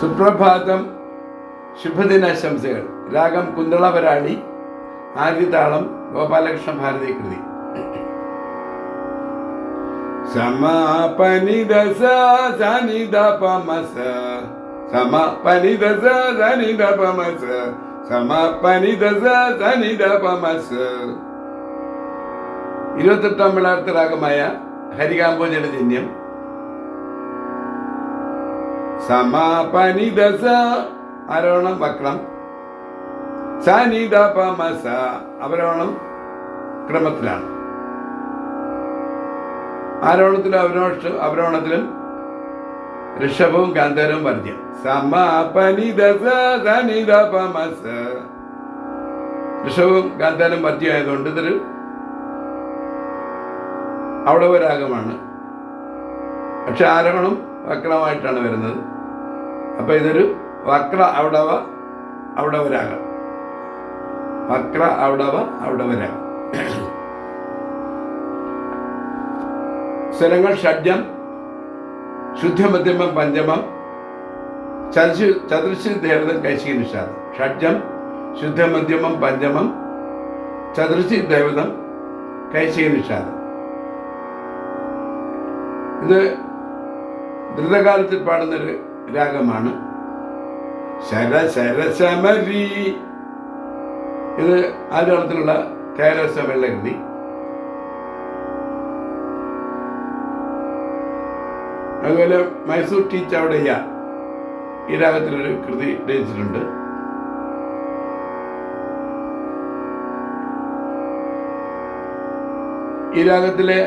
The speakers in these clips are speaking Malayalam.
സുപ്രഭാതം ശുഭദിനാശംസകൾ. രാഗം കുന്തളവരാണി ആദ്യതാളം ഗോപാലകൃഷ്ണ ഭാരതി കൃതി. സമാപനിദ സനിദ പമസ സമാപനിദ സനിദ പമസ സമാപനിദ സനിദ പമസ ഇരുപത്തെട്ടാം വിളാർത്ത രാഗമായ ഹരികാംബോജന ജന്യം. സമാപനിദസ. ആരോണം വക്രം. സനിതപമസ അവരോണം ക്രമത്തിലാണ്. ആരോണത്തിലും അവരോഷ അവരോണത്തിലും ഋഷഭവും ഗാന്ധരവും വർജ്യം. സമാപനിദസ സനിതപമസ ഋഷഭവും ഗാന്ധാരം വർജ്യമായതുകൊണ്ട് ഇതൊരു അവിടെ ഒരാഗമാണ് പക്ഷെ ആരോണം വക്രമായിട്ടാണ് വരുന്നത്. അപ്പൊ ഇതൊരു വക്ര അവിടവ അവിടവ രാഗം വക്ര അവിടവ അവിടവ രാഗം സ്വരങ്ങൾ ഷഡ്ജം ശുദ്ധമധ്യമം പഞ്ചമം ചതുശു ചതുർശി ദേവതം കൈശിക നിഷാദം. ഷഡ്ജം ശുദ്ധമധ്യമം പഞ്ചമം ചതുർശി ദേവതം കൈശിക നിഷാദം. ഇത് ദ്രുതകാലത്തിൽ പാടുന്നൊരു രാഗമാണ്. ശര ശര ശമരി. ഇത് ആദ്യകാലത്തിലുള്ള കേരളസഭയുള്ള കൃതി അതുപോലെ മൈസൂർ ടീച്ചർ അവിടെ ഈ രാഗത്തിലൊരു കൃതി രചിച്ചിട്ടുണ്ട്. ഈ രാഗത്തിലെ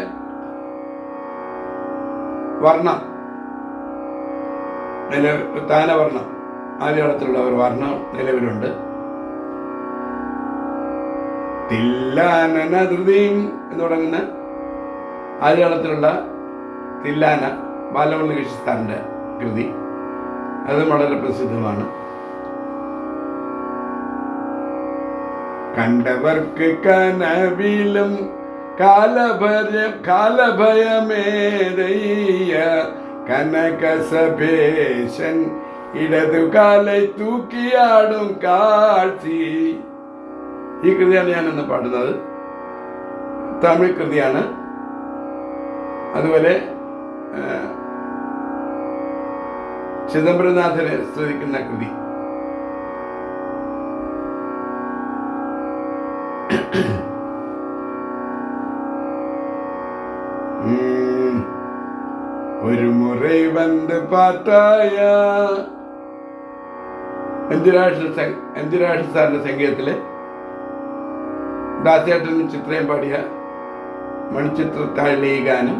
വർണം നില താനവർണം ആദ്യകാലത്തിലുള്ള ഒരു വർണം നിലവിലുണ്ട്. തില്ലാനനധൃതിയും എന്ന് തുടങ്ങുന്ന ആദ്യകാലത്തിലുള്ള തില്ലാന ബാലമുള്ള കൃഷിസ്ഥാനിന്റെ കൃതി. അതും വളരെ പ്രസിദ്ധമാണ്. കണ്ടവർക്ക് കനവിലും കാലഭയം കാലഭയമേതയ്യ കനകസഭേശൻ ഇടതുകാലെ തൂക്കിയാടും കാഴ്ചി. ഈ കൃതിയാണ് ഞാൻ ഇന്ന് പാടുന്നത്. തമിഴ് കൃതിയാണ്. അതുപോലെ ചിദംബരനാഥനെ സ്തുതിക്കുന്ന കൃതി. ഒരു இறைவந்து பார்த்தாயா എന്തിരാഷ്ട്ര എന്തിരാഷ്ട്ര സാറിന്റെ സംഗീതത്തിലെ ദാസേട്ടനും ചിത്രയും പാടിയ മണിച്ചിത്രത്താഴിലെ ഈ ഗാനം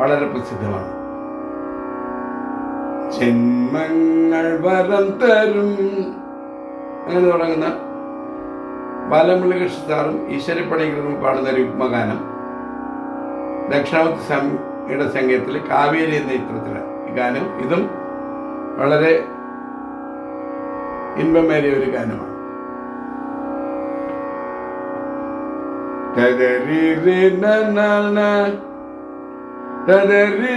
വളരെ പ്രസിദ്ധമാണ്. ജന്മങ്ങൾ വരം തരും. അങ്ങനെ തുടങ്ങുന്ന ബാലമുരളികൃഷ്ണ സാറും ഈശ്വരപ്പണികളും പാടുന്ന ഒരു ഉപഗാനം ദക്ഷിണാവത്ത് സ്വാമിയുടെ സംഗീതത്തിൽ കാവേരി എന്ന ചിത്രത്തിലെ ഈ ഗാനം ഇതും വളരെ ഇൻപമേറിയ ഒരു ഗാനമാണ് തദരി രി ന ന ന. തദരി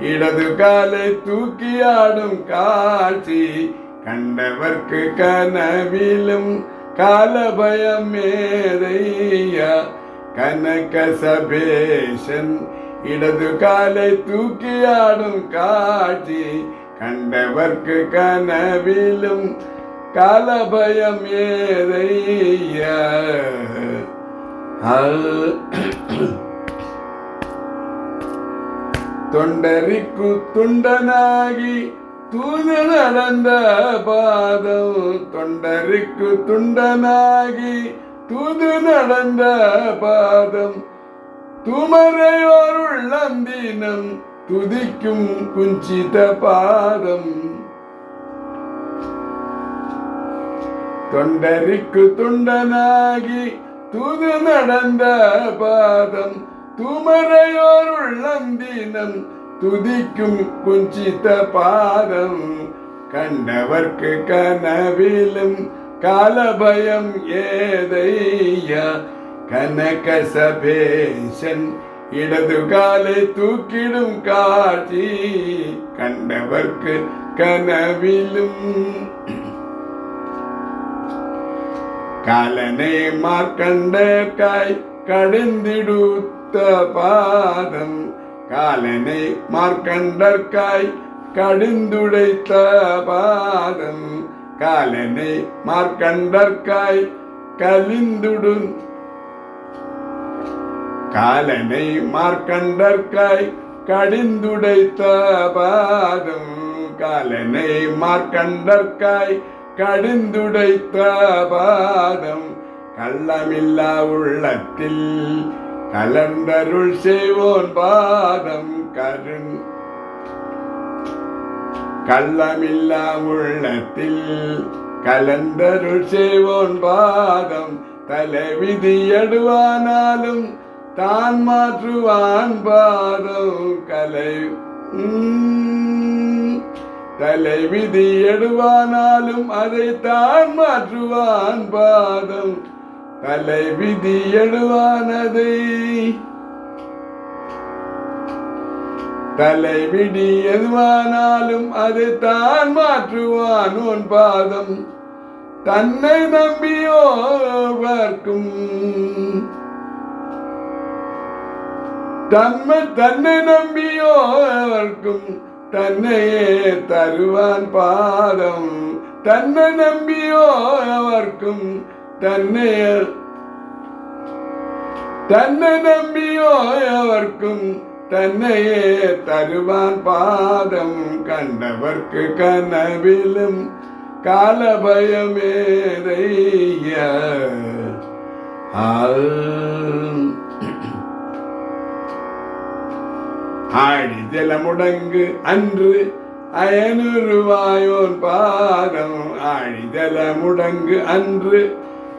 ആ കനകസഭേശൻ ഇടതുകാലെ തൂക്കിയാടും കാഴ്ചി. കണ്ടവർക്ക് കനവിലും കാലഭയമേതയ്യ കനകസഭേശൻ ഇടതുകാലെ തൂക്കിയാടും കാഴ്ചി. കണ്ടവർക്ക് കനവിലും കാലഭയം ഏതയ്യ. தொண்டரிக்கு துண்டனாகி தூது நடந்த பாதம். தொண்டருக்கு துண்டனாகி தூது நடந்த பாதம். துமரையோருள் நந்தினம் துதிக்கும் குஞ்சித பாதம். தொண்டருக்கு துண்டனாகி தூது நடந்த பாதம். துமறையோர் உள்ளம்பினம் துதிக்கும் குஞ்சித பாதம் கண்டவர்க்கு கனவிலும் காலபயம் ஏதையா? கனகசபேசன் இடது காலை தூக்கிடும் காட்சி கண்டவர்க்கு கனவிலும். காலனை மார்க்கண்ட காய் கடைந்திடு பக்த பாதம் காலனை மார்க்கண்டற்காய் கடிந்துடைத்த பாதம் காலனை மார்க்கண்டற்காய் கலிந்துடும் காலனை மார்க்கண்டற்காய் கடிந்துடைத்த பாதம் காலனை மார்க்கண்டற்காய் கடிந்துடைத்த பாதம் கள்ளமில்லா உள்ளத்தில் கலந்தருள் செய்வோன் பாதம் கருண். கள்ளமில்லா உள்ளத்தில் கலந்தருள் செய்வோன் பாதம் தலைவிதியடுவானாலும் தான் மாற்றுவான் பாதம் கலை தலைவிதியடுவானாலும் அதை தான் மாற்றுவான் பாதம் கலை விதி எழுவானதை. தலைவிடி எதுவானாலும் அது தான் மாற்றுவான் உன் பாதம். தன்னை நம்பியோ பார்க்கும் தன்மை தன்னை நம்பியோ அவர்க்கும் தன்னையே தருவான் பாதம். தன்னை நம்பியோ அவர்க்கும் തന്നെ തന്നെ നമ്പിയോയവർക്കും തന്നെയെ തരുവാൻ പാദം കണ്ടവർക്ക് കനവിലും കാലഭയമേറിയ ആഴിജലമുടങ്ക് അன்று അയനുരുവായോൻ പാദം ആഴിജലമുടങ്ക് അன்று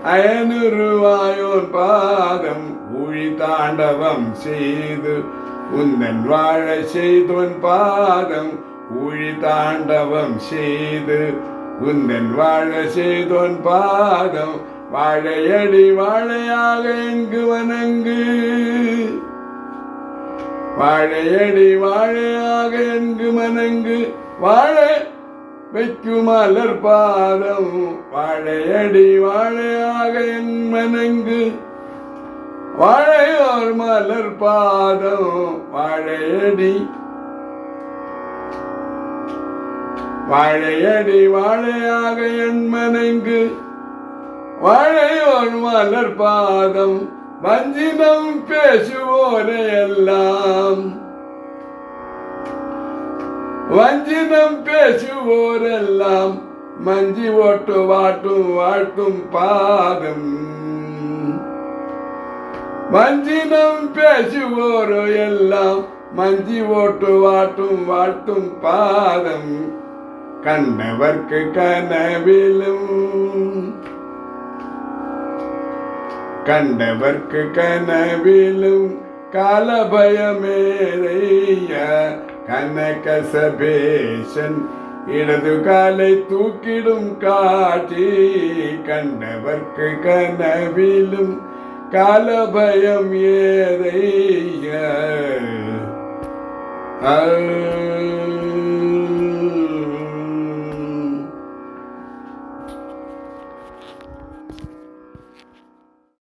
அயனுருவாயோர் பாதம் ஊழி தாண்டவம் செய்து உந்தன் வாழ செய்தவன் பாதம் ஊழி தாண்டவம் செய்து உந்தன் வாழ செய்தோன் பாதம் வாழையடி வாழையாக எங்கு வணங்கு? வாழையடி வாழையாக எங்கு மணங்கு வாழை வைக்கும் மலர் பாதம் வாழையடி வாழையாக என் மனங்கு. வாழையோர் மலர் பாதம் வாழையடி. வாழையடி வாழையாக என் மனங்கு. வாழையோர் மலர் பாதம் வஞ்சினம் பேசுவோரையெல்லாம். எல்லாம் வஞ்சினம் பேசுவோரெல்லாம் மஞ்சி ஓட்டு வாட்டும் வாட்டும் பாடும் வஞ்சினம் பேசுவோரோ எல்லாம் மஞ்சி ஓட்டு வாட்டும் வாட்டும் பாதம். கண்டவர்க்கு கனவிலும் கண்டவர்க்கு கனவிலும் காலபயமேறையா കനകസഭേശൻ ഇടതുകാலை തൂക്കിടും കാട്ടി കണ്ടവർക്ക് കനവിലും കാലഭയം ഏതയ്യ